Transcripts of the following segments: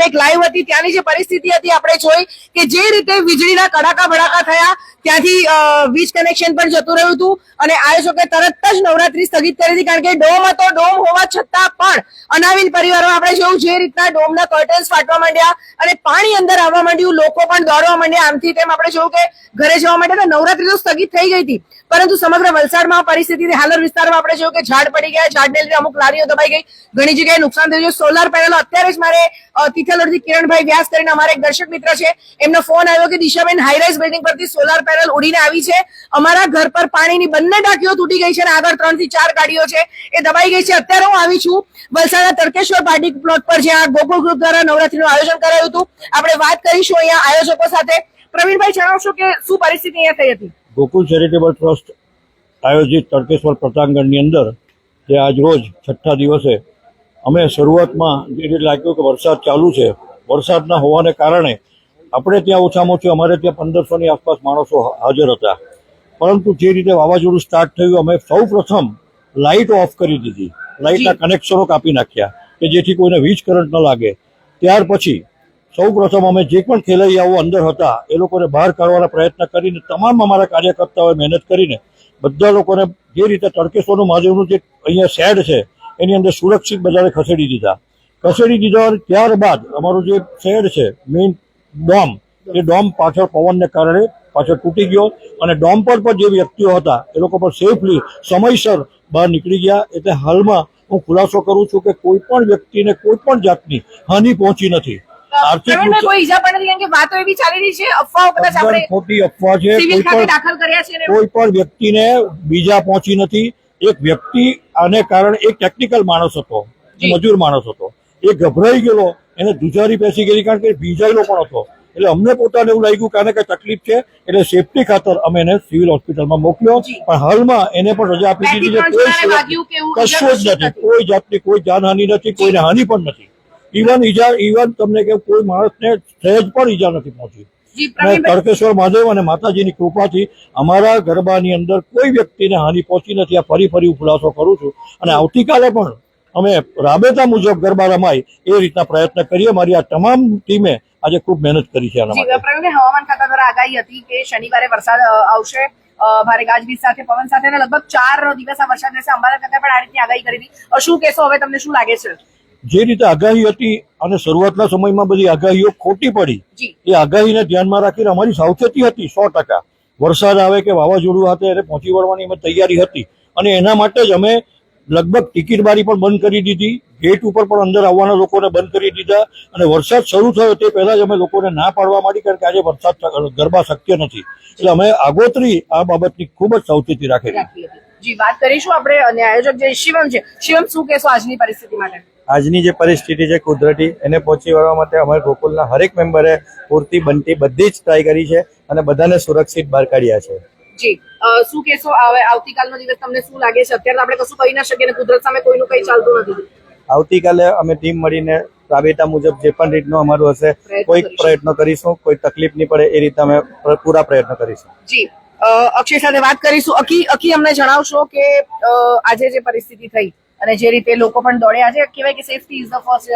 Direct live હતી, ત્યાંની જે પરિસ્થિતિ હતી, આપણે જોઈ કે જે રીતે વીજળીના કડાકા ભડાકા થયા, ત્યાંથી વીજ કનેક્શન પણ જતું રહ્યું હતું અને આયોજકે તરત જ નવરાત્રી સ્થગિત કરી હતી, કારણ કે ડોમ હતો, ડોમ હોવા છતાં પણ અનાવિલ પરિવારમાં આપણે જોયું જે રીતના ડોમના કર્ટન્સ ફાટવા માંડ્યા અને પાણી અંદર આવવા માંડ્યું, લોકો પણ દોડવા માંડ્યા. આમથી તેમ આપણે જોયું કે ઘરે જવા માટે નવરાત્રી તો સ્થગિત થઈ ગઈ હતી. પરંતુ સમગ્ર વલસાડમાં પરિસ્થિતિ હાલર વિસ્તારમાં આપણે જોયું કે ઝાડ પડી ગયા, ઝાડને લીધે અમુક લારીઓ દબાઈ ગઈ. ઘણી જગ્યાએ નુકસાન થયું છે. સોલાર પેનલ અત્યારે જ મારે તિથલોડથી કિરણભાઈ વ્યાસ કરીને અમારા એક દર્શક મિત્ર છે. એમનો ફોન આવ્યો કે દિશાબેન હાઈરાઇઝ બિલ્ડિંગ પરથી સોલાર પેનલ ઉડીને આવી છે. અમારા ઘર પર પાણીની બંને ટાંકીઓ તૂટી ગઈ છે અને આગળ ત્રણથી ચાર ગાડીઓ છે. એ દબાઈ ગઈ છે. અત્યારે હું આવી છું વલસાડના તર્કેશ્વર પાર્ટી પ્લોટ પર, જ્યાં ગોકુળ ગ્રુપ દ્વારા નવરાત્રીનું આયોજન કરાયું હતું. આપણે વાત કરીશું અહીંયા આયોજકો સાથે. પ્રવીણભાઈ, જણાવશો કે શું પરિસ્થિતિ અહીંયા થઈ હતી? ગોકુલ ચેરિટેબલ ટ્રસ્ટ આયોજિત તડકેશ્વર પ્રતાંગણની અંદર જે આજરોજ છઠ્ઠા દિવસે અમે શરૂઆતમાં જે રીતે લાગ્યું કે વરસાદ ચાલુ છે વરસાદના હોવાને કારણે આપણે ત્યાં ઓછામાં ઓછું અમારે ત્યાં પંદરસોની આસપાસ માણસો હાજર હતા. પરંતુ જે રીતે વાવાઝોડું સ્ટાર્ટ થયું અમે સૌ પ્રથમ લાઇટ ઓફ કરી દીધી. લાઇટના કનેક્શનો કાપી નાખ્યા કે જેથી કોઈને વીજ કરંટ ન લાગે. ત્યાર પછી સૌ પ્રથમ અમે જે પણ ખેલૈયાઓ અંદર હતા, એ લોકોને બહાર કાઢવાના પ્રયત્ન કરીને, તમામ અમારા કાર્યકર્તાઓએ મહેનત કરીને બધા લોકોને જે રીતે તડકેશ્વરનું મહાદેવનું જે અહીંયા શેડ છે, એની અંદર સુરક્ષિત બધાને ખસેડી દીધા. ખસેડી દીધા ત્યારબાદ અમારું જે શેડ છે મેઇન ડોમ, એ ડોમ પાછળ પવનને કારણે પાછળ તૂટી ગયો અને ડોમ પર પણ જે વ્યક્તિઓ હતા, એ લોકો પણ સેફલી સમયસર બહાર નીકળી ગયા. એટલે હાલમાં હું ખુલાસો કરું છું કે કોઈ પણ વ્યક્તિને કોઈ પણ જાતની હાનિ પહોંચી નથી. આર્થિક કોઈ ઈજા પણ નથી કારણ કે વાતો એવી ચાલી રહી છે અફવાઓ કદાચ આપણે ખોટી અફવા છે કોઈ પણ દાખલ કર્યા છે કોઈ પણ વ્યક્તિને બીજા પહોંચી નથી. એક વ્યક્તિ આને કારણે એક ટેકનિકલ માણસ હતો. મજૂર માણસ હતો. એ ગભરાઈ ગયેલો એને ધુજારી બેસી ગયેલી કારણ કે ભીજાયેલો પણ હતો. એટલે અમને પોતાને એવું લાગ્યું કે કઈ તકલીફ છે એટલે સેફટી ખાતર અમે એને સિવિલ હોસ્પિટલમાં મોકલ્યો. પણ હાલમાં એને પણ રજા આપી દીધી છે. કોઈ કે કશું જ નથી. કોઈ જાતની કોઈ જાનહાનિ નથી કોઈને હાનિ પણ નથી. ઇવન ઈજા ઇવન તમને કે કોઈ માણસને સહેજ પણ ઈજા નથી પહોંચી. અને મહાદેવ અને માતાજીની કૃપાથી અમારા ગરબાની અંદર કોઈ વ્યક્તિને હાનિ પહોંચી નથી. આ ફરી ફરી હું ખુલાસો કરું છું. અને આવતીકાલે પણ અમે રાબેતા મુજબ ગરબા રમાય એ રીતના પ્રયત્ન કરીએ. મારી આ તમામ ટીમે આજે ખૂબ મહેનત કરી છે આના માટે. હવામાન ખાતા દ્વારા આગાહી હતી કે શનિવારે વરસાદ આવશે. ભારે ગાજવીજ સાથે પવન સાથે લગભગ ચાર દિવસ આ વરસાદ રહેશે. અંબાલા ખાતે પણ આ રીતની આગાહી કરી હતી. શું કહેશો? હવે તમને શું લાગે છે? જે રીતે આગાહી હતી અને શરૂઆતના સમયમાં બધી આગાહીઓ ખોટી પડી એ આગાહીને ધ્યાનમાં રાખીને અમારી સાવચેતી હતી સો ટકા. વરસાદ આવે કે વાવાઝોડું હાથે એને પહોંચી વળવાની અમે તૈયારી હતી. અને એના માટે જ અમે લગભગ ટિકિટ બારી પણ બંધ કરી દીધી. ગેટ ઉપર પણ અંદર આવવાના લોકોને બંધ કરી દીધા. અને વરસાદ શરૂ થયો તે પહેલા જ અમે લોકોને ના પાડવા માંડી કારણ કે આજે વરસાદ ગરબા શક્ય નથી. એટલે અમે આગોતરી આ બાબતની ખૂબ જ સાવચેતી રાખેલી. જી વાત કરીશું આપણે અને આયોજક જે શિવમ છે. શિવમ શું કહેશો આજની પરિસ્થિતિ માટે? આજની જે પરિસ્થિતિ છે કુદરતી એને પહોંચી વળવા માટે અમારા ગોકુલના હરેક મેમ્બરે પૂરતી બનતી બધી જ ટ્રાય કરી છે અને બધાને સુરક્ષિત બહાર કાઢ્યા છે. જી. શું કહેશો આવે આવતીકાલનો દિવસ તમને શું લાગે છે? અત્યારે આપણે કશું કહી ના શકીએ કુદરત સામે કોઈનું કઈ ચાલતું નથી. આવતીકાલે અમે ટીમ મળીને રાબેતા મુજબ જે પણ રીતનું અમારું હશે પ્રયત્ન કોઈ કરીશું. કરીશું કોઈ તકલીફ નહીં પડે એ રીતે અમે પૂરા પ્રયત્ન કરીશું. જી. અક્ષય સાથે વાત કરીશું. અકી અકી અમને જણાવશો કે આજે જે પરિસ્થિતિ થઈ. અને જે રીતે લોકો પણ દોડ્યા છે, કહેવાય કે safety is the first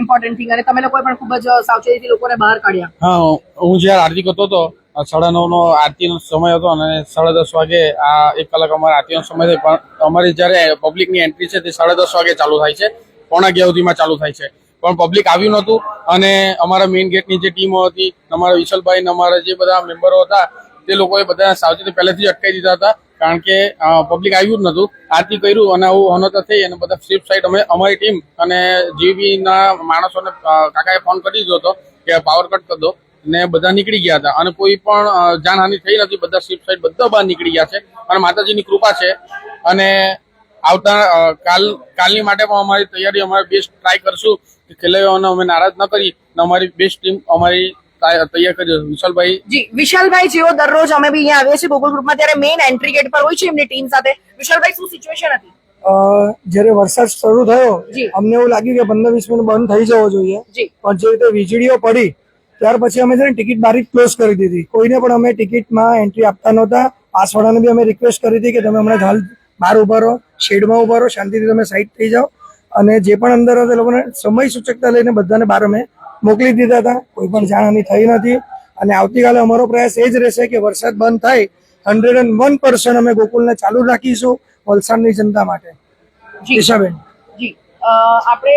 important thing અને તમે લોકોએ પણ ખૂબ જ સાવચેતીથી લોકોને બહાર કાઢ્યા. હા, હું જ્યારે આરતી કરતો હતો સાડા નવનો આરતીનો સમય હતો અને સાડા દસ વાગે આ એક કલાક અમારા આરતીનો સમય છે, પણ અમારી જ્યારે પબ્લિકની એન્ટ્રી છે તે સાડા દસ વાગે ચાલુ થાય છે, પોણા અગિયાર સુધીમાં ચાલુ થાય છે. પણ પબ્લિક આવ્યું નહોતું અને અમારા મેઇન ગેટની જે ટીમો હતી, અમારા વિશલભાઈ અમારા જે બધા મેમ્બરો હતા, તે લોકોએ બધા સાવચેતી પહેલેથી જ અટકાવી દીધા હતા. કારણ કે પબ્લિક આવ્યું જ નહોતું આરતી કર્યું અને આવું અનતા થઈ અને બધા શિફ્ટ સાઈડ અમે, અમારી ટીમ અને જીવીના માણસોને કાકાએ ફોન કરી દીધો હતો કે પાવર કટ કરી દો ને બધા નીકળી ગયા હતા. અને કોઈ પણ જાનહાનિ થઈ નથી. બધા સ્ટ્રીપ સાઈડ બધા બહાર નીકળી ગયા છે. અને માતાજીની કૃપા છે. અને આવતા કાલ, કાલની માટે પણ અમારી તૈયારી, અમારે બેસ્ટ ટ્રાય કરશું. કે ખેલૈયાઓને અમે નારાજ ન કરી અને અમારી બેસ્ટ ટીમ અમારી તૈયાર કરી વિશાલભાઈ? જી વિશાલભાઈ જેઓ દરરોજ અમે બી અહીંયા આવીએ છીએ ગૂગલ ગ્રુપમાં ત્યારે મેઇન એન્ટ્રી ગેટ પર હોય છે એમની ટીમ સાથે. વિશાલભાઈ શું સિચ્યુએશન હતી? અ, જ્યારે વરસાદ શરૂ થયો જી. અમને એવું લાગ્યું કે પંદર વીસ મિનિટ બંધ થઈ જવો જોઈએ. જી. પણ જે રીતે વીજળીઓ પડી ત્યાર પછી અમે છે ને ટિકિટ બારી ક્લોઝ કરી દીધી. કોઈને પણ અમે ટિકિટમાં એન્ટ્રી આપતા નહોતા. પાસવાળાને બી અમે રિક્વેસ્ટ કરી હતી કે તમે હમણાં હાલ બહાર ઊભા રહો શેડમાં ઊભા રહો શાંતિથી તમે સાઈડ થઈ જાઓ. અને જે પણ અંદર હતા એ લોકોને સમય સૂચકતા લઈને બધાને બહાર અમે મોકલી દીધા હતા. કોઈ પણ જાણહાની થઈ નથી. અને આવતીકાલે અમારો પ્રયાસ એ જ રહેશે કે વરસાદ બંધ થાય. હંડ્રેડ એન્ડ વન પર્સન્ટ અમે ગોકુલને ચાલુ રાખીશું વલસાડની જનતા માટે. દિશાબેન જી. આપણે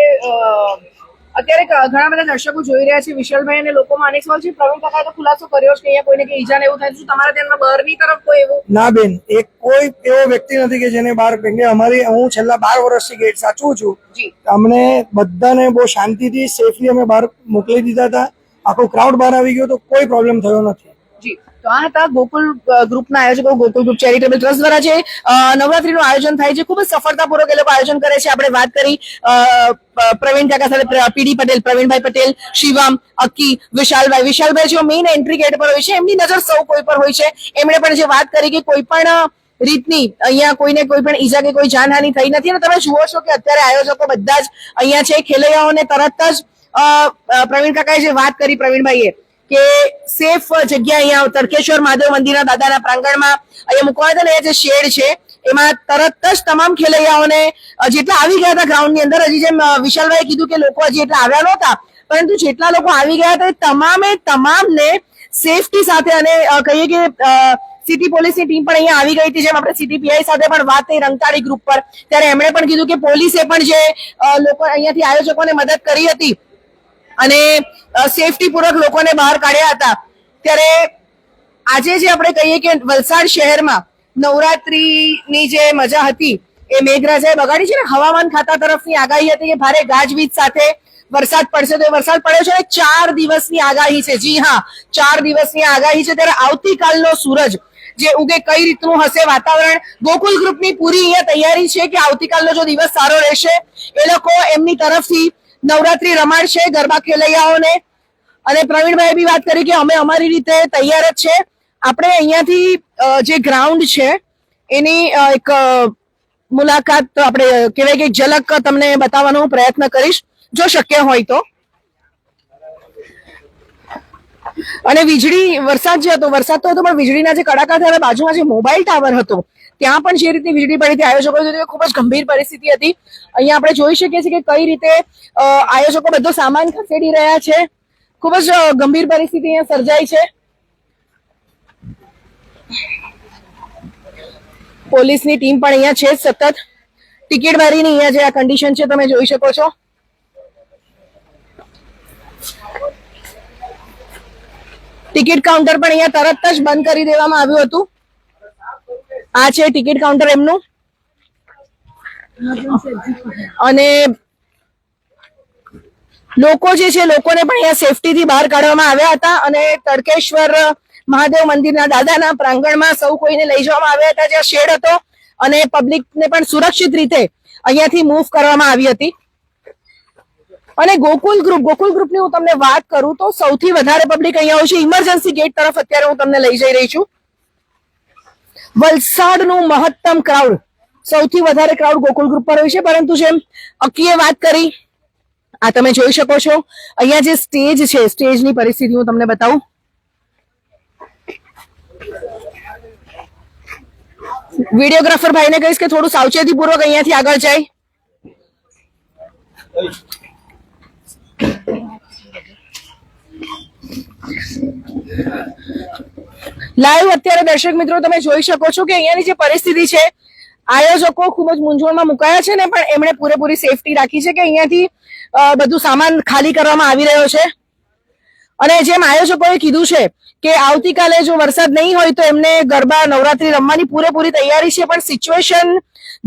અત્યારે ઘણા બધા દર્શકો જોઈ રહ્યા છે વિશાલભાઈ અને લોકોમાં અનેક સવાલ છે. પ્રવીણ કાકાએ તો ખુલાસો કર્યો છે કે અહીંયા કોઈને કે ઈજા ને એવું થાય છે. તમારા ધ્યાનમાં બહારની તરફ કોઈ એવું? ના બેન એક કોઈ એવો વ્યક્તિ નથી કે જેને બહાર કે અમારી હું છેલ્લા બાર વર્ષથી ગેટ સાચવું છું. જી. અમને બધાને બહુ શાંતિથી સેફલી અમે બહાર મોકલી દીધા હતા. આખો ક્રાઉડ બહાર આવી ગયો તો કોઈ પ્રોબ્લેમ થયો નથી. જી. તો આ હતા ગોકુલ ગ્રુપના આયોજકો, ગોકુલ ગ્રુપ ચેરિટેબલ ટ્રસ્ટ દ્વારા જે નવરાત્રીનું આયોજન થાય છે. ખૂબ જ સફળતાપૂર્વક એ લોકો આયોજન કરે છે. આપણે વાત કરી પ્રવીણ કાકા સાથે પીડી પટેલ, પ્રવીણભાઈ પટેલ, શિવમ, અક્કી, વિશાલભાઈ. વિશાલભાઈ જેઓ મેઇન એન્ટ્રી ગેટ પર હોય છે, એમની નજર સૌ કોઈ પર હોય છે. એમણે પણ જે વાત કરી કે કોઈ પણ રીતની અહીંયા કોઈને કોઈ પણ ઈજા કે કોઈ જાનહાનિ થઈ નથી. અને તમે જુઓ છો કે અત્યારે આયોજકો બધા જ અહીંયા છે. ખેલૈયાઓને તરત જ પ્રવીણ કાકાએ જે વાત કરી પ્રવીણભાઈએ કે સેફ જગ્યા અહીંયા તરકેશ્વર મહાદેવ મંદિરના દાદાના પ્રાંગણમાં અહીંયા મૂકવા હતા ને જે શેડ છે, એમાં તરત જ તમામ ખેલૈયાઓને જેટલા આવી ગયા હતા ગ્રાઉન્ડની અંદર, હજી જેમ વિશાલભાઈ કીધું કે લોકો હજી એટલા આવ્યા નહોતા, પરંતુ જેટલા લોકો આવી ગયા હતા તમામે તમામને સેફટી સાથે અને કહીએ કે સિટી પોલીસની ટીમ પણ અહીંયા આવી ગઈ હતી, જેમ આપણે સિટી પીઆઈ સાથે પણ વાત થઈ, રંગતાળી ગ્રુપ પર, ત્યારે એમણે પણ કીધું કે પોલીસે પણ જે લોકો અહીંયાથી આયોજકોને મદદ કરી હતી અને સેફટી પૂર્વક લોકોને બહાર કાઢ્યા હતા. ત્યારે આજે જે આપણે કહીએ કે વલસાડ શહેરમાં નવરાત્રીની જે મજા હતી, એ મેઘરાજાએ બગાડી છે ને હવામાન ખાતા તરફની આગાહી હતી કે ભારે ગાજવીજ સાથે વરસાદ પડશે તો એ વરસાદ પડ્યો છે ચાર દિવસની આગાહી છે. જી હા, ચાર દિવસની આગાહી છે. ત્યારે આવતીકાલનો સૂરજ જે ઉગે કઈ રીતનું હશે વાતાવરણ? ગોકુલ ગ્રુપની પૂરી અહીંયા તૈયારી છે કે આવતીકાલનો જો દિવસ સારો રહેશે, એ લોકો એમની તરફથી નવરાત્રી રમાડશે ગરબા ખેલૈયાઓને. અને પ્રવીણભાઈ બી વાત કરી કે અમે અમારી રીતે તૈયાર જ છે. આપણે અહીંયાથી જે ગ્રાઉન્ડ છે, એની એક મુલાકાત આપણે કહેવાય કે ઝલક તમને બતાવવાનો પ્રયત્ન કરીશ, જો શક્ય હોય તો. અને વીજળી, વરસાદ જે હતો, વરસાદ તો હતો, પણ વીજળીના જે કડાકા થયા બાજુમાં જે મોબાઈલ ટાવર હતો ત્યાં પણ જે રીતની વીજળી પડી હતી, આયોજકો કે ખૂબ જ ગંભીર પરિસ્થિતિ હતી. અહીંયા આપણે જોઈ શકીએ છીએ કે કઈ રીતે આયોજકો બધો સામાન ખસેડી રહ્યા છે. ખૂબ જ ગંભીર પરિસ્થિતિ અહીંયા સર્જાઈ છે. પોલીસની ટીમ પણ અહીંયા છે સતત. ટિકિટ મારીને અહીંયા જે આ કન્ડિશન છે, તમે જોઈ શકો છો. ટિકિટ કાઉન્ટર પણ અહીંયા તરત જ બંધ કરી દેવામાં આવ્યું હતું. આ છે ટિકિટ કાઉન્ટર એમનું. અને લોકો જે છે, લોકોને પણ અહીંયા સેફટીથી બહાર કાઢવામાં આવ્યા હતા અને તડકેશ્વર મહાદેવ મંદિરના દાદાના પ્રાંગણમાં સૌ કોઈને લઈ જવામાં આવ્યા હતા, જ્યાં શેડ હતો અને પબ્લિકને પણ સુરક્ષિત રીતે અહીંયાથી મૂવ કરવામાં આવી હતી. અને ગોકુલ ગ્રુપ ગોકુલ ગ્રુપની હું તમને વાત કરું તો સૌથી વધારે પબ્લિક અહીંયા હોય છે. ઇમરજન્સી ગેટ તરફ અત્યારે હું તમને લઈ જઈ રહી છું. વલસાડનું મહત્તમ ક્રાઉડ સૌથી વધારે ક્રાઉડ ગોકુલ ગ્રુપ પર હોય છે. પરંતુ જેમ અકીએ વાત કરી, આ તમે જોઈ શકો છો. અહીંયા જે સ્ટેજ છે સ્ટેજની પરિસ્થિતિ હું તમને બતાવું. વિડીયોગ્રાફર ભાઈને કહીશ કે થોડું સાવચેતીપૂર્વક અહીંયાથી આગળ જાય. લાઈવ અત્યારે દર્શક મિત્રો તમે જોઈ શકો છો કે અહીંયાની જે પરિસ્થિતિ છે, આયોજકો ખૂબ જ મૂંઝવણમાં મુકાયા છે ને પણ એમણે પૂરેપૂરી સેફટી રાખી છે કે અહીંયાથી બધું સામાન ખાલી કરવામાં આવી રહ્યો છે. અને જેમ આયોજકોએ કીધું છે કે આવતીકાલે જો વરસાદ નહીં હોય તો એમને ગરબા, નવરાત્રી રમવાની પૂરેપૂરી તૈયારી છે, પણ સિચ્યુએશન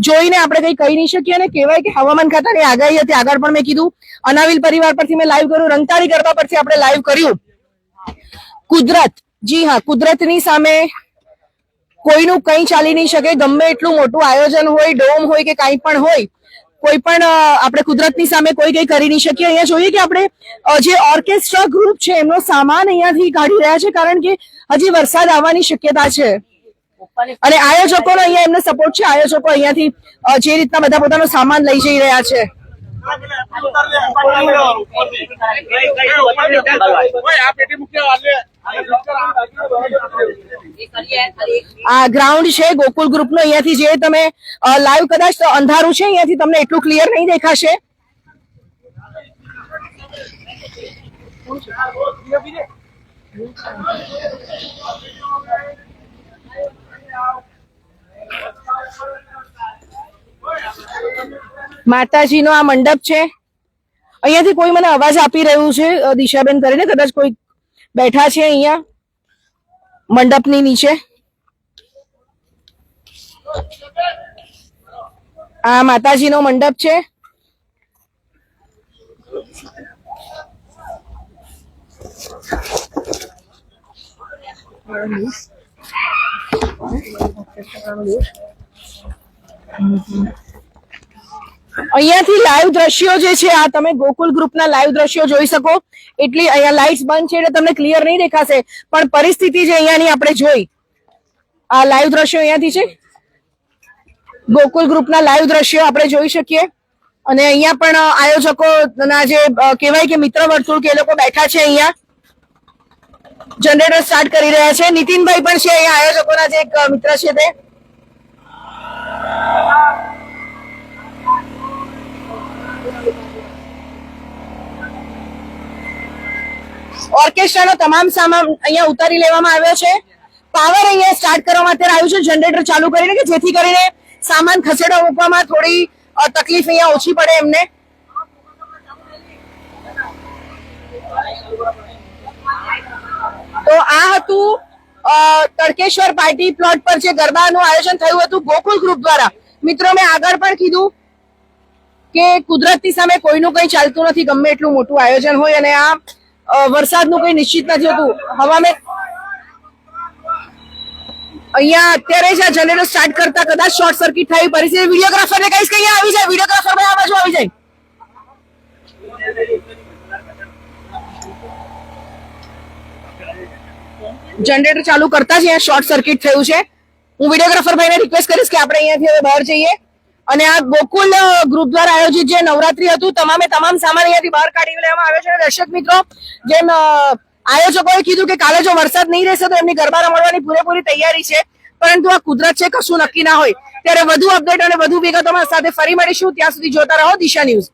જોઈને આપણે કંઈ કહી નહીં શકીએ અને કહેવાય કે હવામાન ખાતાની આગાહી હતી, આગળ પણ મેં કીધું. અનાવિલ પરિવાર પરથી મેં લાઈવ કર્યું, રંગતાળી ગરબા પરથી આપણે લાઈવ કર્યું. કુદરત જી હા, કુદરતની સામે કોઈનું કંઈ ચાલી નહીં શકે, ગમે એટલું મોટું આયોજન હોય, ડોમ હોય કે કાંઈ પણ હોય, કોઈ પણ આપણે કુદરતની સામે કોઈ કંઈ કરી નહીં શકીએ. અહીંયા જોઈએ કે આપણે જે ઓર્કેસ્ટ્રા ગ્રુપ છે, એમનો સામાન અહીંયાથી કાઢી રહ્યા છે, કારણ કે હજી વરસાદ આવવાની શક્યતા છે. અને આયોજકોનો અહીંયા એમને સપોર્ટ છે, આયોજકો અહીંયાથી જે રીતના બધા પોતાનો સામાન લઈ જઈ રહ્યા છે. આ ગ્રાઉન્ડ છે, ગોકુલ ગ્રુપ નો. અહીંયાથી જે તમે લાઈવ કદાચ અંધારું છે, અહીંયાથી તમને એટલું ક્લિયર નહીં દેખાશે. માતાજીનો આ મંડપ છે. અહીંયાથી કોઈ મને અવાજ આપી રહ્યું છે દિશાબેન કરીને, કદાચ કોઈ બેઠા છે અહીંયા મંડપની નીચે. આ માતાજીનો મંડપ છે. અહીંયાથી લાઈવ દ્રશ્યો જે છે, આ તમે ગોકુલ ગ્રુપના લાઈવ દ્રશ્યો જોઈ શકો. એટલી અહીંયા લાઇટ્સ બંધ છે એટલે તમને ક્લિયર નહીં દેખાશે. પણ પરિસ્થિતિ જે અહીંયાની આપણે જોઈ. આ લાઈવ દ્રશ્યો અહીંયાથી છે. ગોકુલ ગ્રુપના લાઈવ દ્રશ્યો આપણે જોઈ શકીએ. અને અહીંયા પણ આયોજકોના જે કહેવાય કે મિત્ર વર્તુળ કે એ લોકો બેઠા છે અહીંયા. જનરેટર સ્ટાર્ટ કરી રહ્યા છે. નીતિનભાઈ પણ છે અહીંયા, આયોજકોના જે એક મિત્ર છે તે. ઓર્કેસ્ટ્રાનો તમામ સામાન અહીંયા ઉતારી લેવામાં આવ્યો છે. પાવર અહીંયા સ્ટાર્ટ કરવામાં અત્યારે આવ્યું છે. જનરેટર ચાલુ કરીને કે જેથી કરીને સામાન ખસેડવા મૂકવામાં થોડી તકલીફ અહીંયા ઓછી પડે એમને. તો આ હતું તડકેશ્વર પાર્ટી પ્લોટ પર જે ગરબાનું આયોજન થયું હતું ગોકુલ ગ્રુપ દ્વારા. મિત્રો, મેં આગળ પણ કીધું કે કુદરતની સામે કોઈનું કંઈ ચાલતું નથી, ગમે એટલું મોટું આયોજન હોય અને આ વરસાદનું કંઈ નિશ્ચિત નથી હોતું. હવામાન અહીંયા અત્યારે જ આ જનરેટર સ્ટાર્ટ કરતા કદાચ શોર્ટ સર્કિટ થઈ પરિસ્થિતિ વિડીયોગ્રાફરને કહીશ કે અહીંયા આવી જાય. વિડીયોગ્રાફર ભાઈ આ બાજુ આવી જાય. જનરેટર ચાલુ કરતા જ અહીંયા શોર્ટ સર્કિટ થયું છે. હું વિડીયોગ્રાફર ભાઈને રિક્વેસ્ટ કરીશ કે આપણે અહીંયાથી હવે બહાર જઈએ. અને આ ગોકુલ ગ્રુપ દ્વારા આયોજિત જે નવરાત્રી હતું, તમામે તમામ સામાન અહીંયાથી બહાર કાઢી લેવામાં આવ્યો છે. દર્શક મિત્રો, જેમ આયોજકોએ કીધું કે કાલે જો વરસાદ નહીં રહેશે તો એમની ગરબા રમવાની પૂરેપૂરી તૈયારી છે. પરંતુ આ કુદરત છે, કશું નક્કી ના હોય. ત્યારે વધુ અપડેટ અને વધુ વિગતોમાં સાથે ફરી મળીશું. ત્યાં સુધી જોતા રહો દિશા ન્યૂઝ.